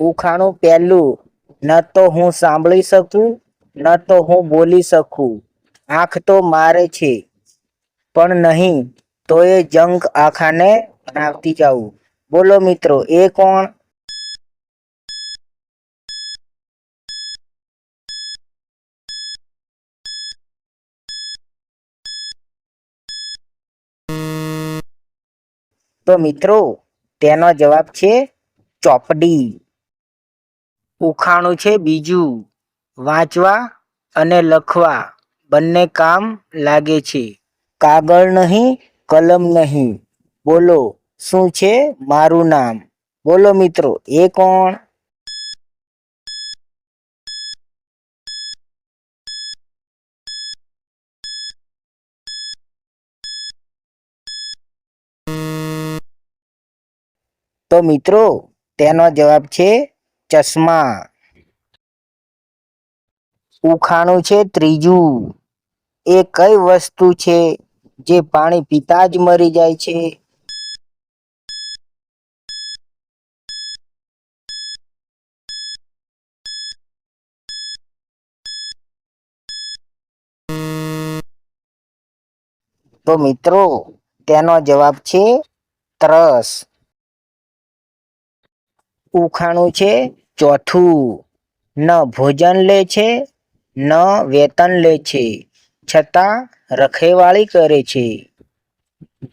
ઉખાણું પહેલું. ન તો હું સાંભળી શકું, ન તો હું બોલી શકું. આંખ તો મારે છે, પણ નહીં, તો એ જંગ આખાને બનાવતી જાઉં. બોલો મિત્રો, એ કોણ? તો મિત્રો, તેનો જવાબ છે ચોપડી. ઉખાણું છે બીજું વાંચવા અને લખવા. બંને કામ લાગે છે. કાગળ નહીં, કલમ નહીં. બોલો, શું છે મારું નામ? બોલો મિત્રો, એ કોણ? તો મિત્રો, તેનો જવાબ છે ચશ્મા. ઉખાણું છે ત્રીજું. એ કઈ વસ્તુ છે જે પાણી પીતા જ મરી જાય છે? તો મિત્રો, તેનો જવાબ છે તરસ. ઉખાણું છે? ચોથું. ન ભોજન લે છે, ન વેતન લે છે, છતાં રખેવાળી કરે છે.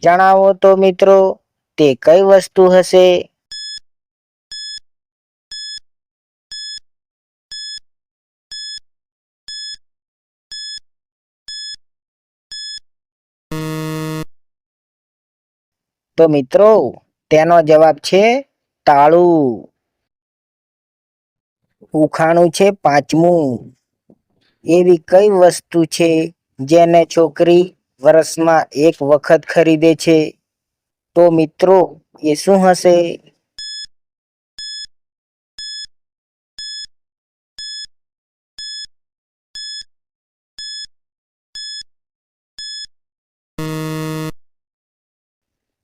જણાવો તો મિત્રો, તે કઈ વસ્તુ હશે? તો મિત્રો, તેનો જવાબ છે, તાળું. ઉખાણું છે પાંચમું. એવી કઈ વસ્તુ છે જેને છોકરી વર્ષમાં એક વખત ખરીદે છે? તો મિત્રો, એ શું હશે?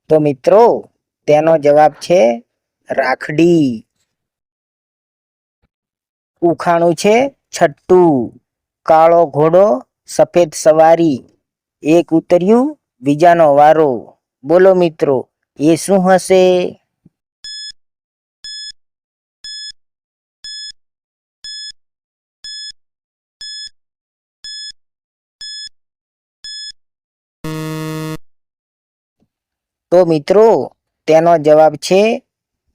તો મિત્રો, તેનો જવાબ છે રાખડી. ઉખાણું છે છઠ્ઠું. કાળો ઘોડો, સફેદ સવારી. એક ઉતર્યું, બીજાનો વારો. બોલો મિત્રો, એ શું હશે? તો મિત્રો, તેનો જવાબ છે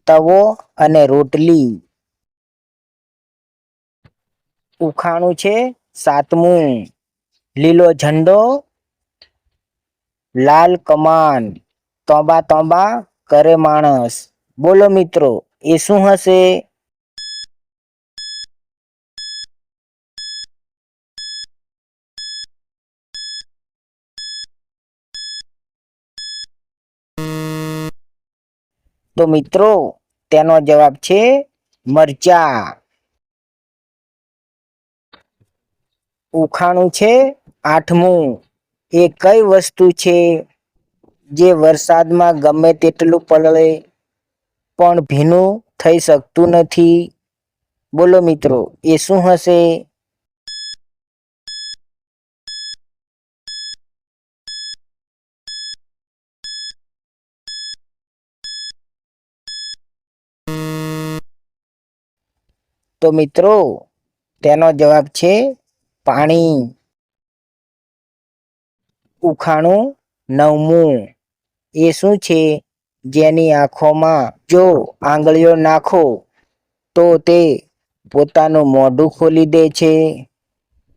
તવો અને રોટલી. ઉખાણું છે સાતમું. લીલો ઝંડો, લાલ કમાન. તોબા તોબા કરે માણસ. બોલો મિત્રો, એ શું હશે? તો મિત્રો, તેનો જવાબ છે મરચા. ઉખાણું છે? આઠમું. એ કઈ વસ્તુ છે જે વરસાદમાં ગમે તેટલું પડે પણ ભીનું થઈ શકતું નથી? બોલો મિત્રો, એ શું હશે? તો મિત્રો, તેનો જવાબ છે પાણી. ઉખાણું નવમું. એ શું છે? જેની આંખોમાં જો આંગળીઓ નાખો, તો તે પોતાનું મોઢું ખોલી દે છે.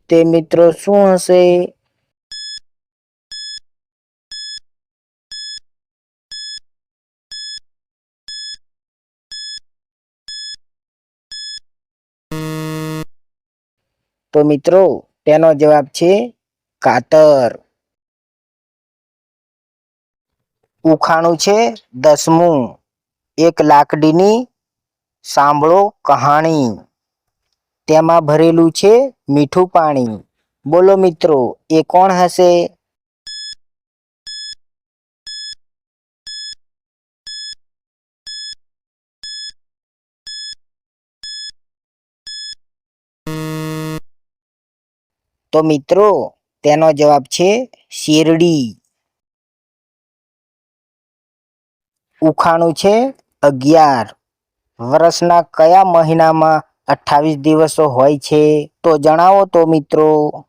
તે મિત્રો શું હશે? તો મિત્રો, તેનો જવાબ છે કાતર. ઉખાણું છે દસમું. એક લાકડીની સાંભળો કહાણી. તેમાં ભરેલું છે મીઠું પાણી. બોલો મિત્રો, એ કોણ હશે? તો મિત્રો, તેનો જવાબ છે શેરડી. ઉખાણું છે અગિયાર. વર્ષના કયા મહિનામાં અઠ્ઠાવીસ દિવસો હોય છે? તો જણાવો તો મિત્રો.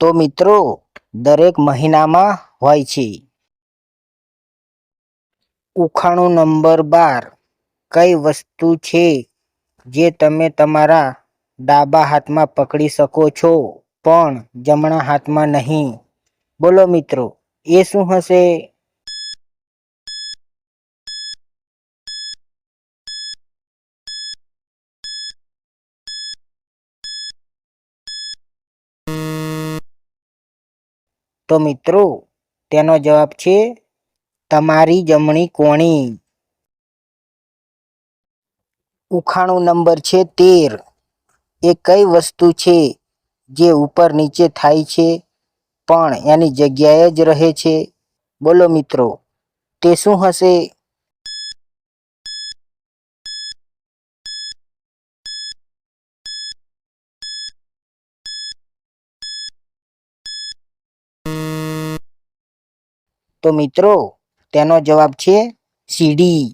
તો મિત્રો, દરેક મહિનામાં હોય છે. ઉખાણું નંબર બાર. કઈ વસ્તુ છે જે તમે તમારા ડાબા હાથમાં પકડી શકો છો, પણ જમણા હાથમાં નહીં? બોલો મિત્રો, એ શું હશે? તો મિત્રો, તેનો જવાબ છે તમારી જમણી કોણી. ઉખાણું નંબર છે તેર. એ કઈ વસ્તુ છે જે ઉપર નીચે થાય છે, પણ એની જગ્યાએ જ રહે છે? બોલો મિત્રો, તે શું હશે? તો મિત્રો તેનો જવાબ છે સીડી